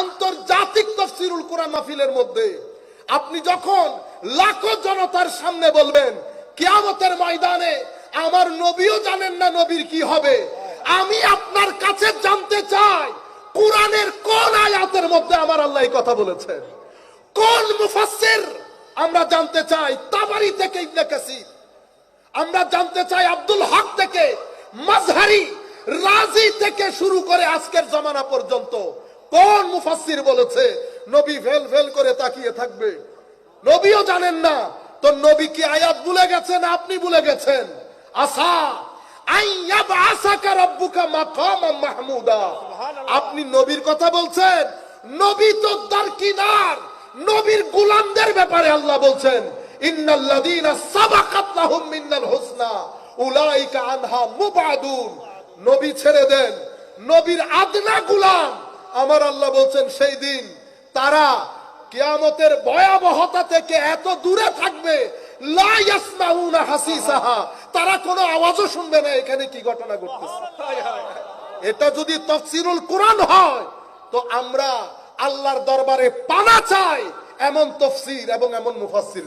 আন্তর্জাতিক তফসিরুল কোরআন মাহফিলের মধ্যে আপনি যখন লাখো জনতার সামনে বলবেন, কিয়ামতের ময়দানে আমার নবীও জানেন না নবীর কি হবে, আমি আপনার কাছে জানতে চাই কোরআনের কোন আয়াতের মধ্যে আমার আল্লাহ কথা বলেছেন। কোন মুফাসসির আমরা জানতে চাই তাবারি থেকে ইবনে কাসির, আমরা জানতে চাই আব্দুল হক থেকে মাজহারি রাজি থেকে শুরু করে আজকের জমানা পর্যন্ত। কোন মুফাসসির বলেছে নবী ভেল ভেল করে তাকিয়ে থাকবে। নবীও জানেন না তো নবী কি আয়াত ভুলে গেছেন আপনি ভুলে গেছেন? আসা আপনি নবীর কথা বলছেন নবী তো দারকিনার নবীর গোলামদের ব্যাপারে আল্লাহ বলছেন ইন্নাল্লাযীনা সাবাকাত লাহুম মিনাল হুসনা উলাইকা আনহা মুবাদুন নবী ছেড়ে দেন নবীর আদনা গোলাম আমার আল্লাহ বলছেন, সেই দিন তারা কিয়ামতের ভয়াবহতা থেকে এত দূরে থাকবে তারা কোনো আওয়াজও শুনবে না, এখানে কি ঘটনা ঘটতেছে। এটা যদি তফসিরুল কোরআন হয়, তো আমরা আল্লাহর দরবারে পানা চাই, এমন তফসির এবং এমন মুফাসসির।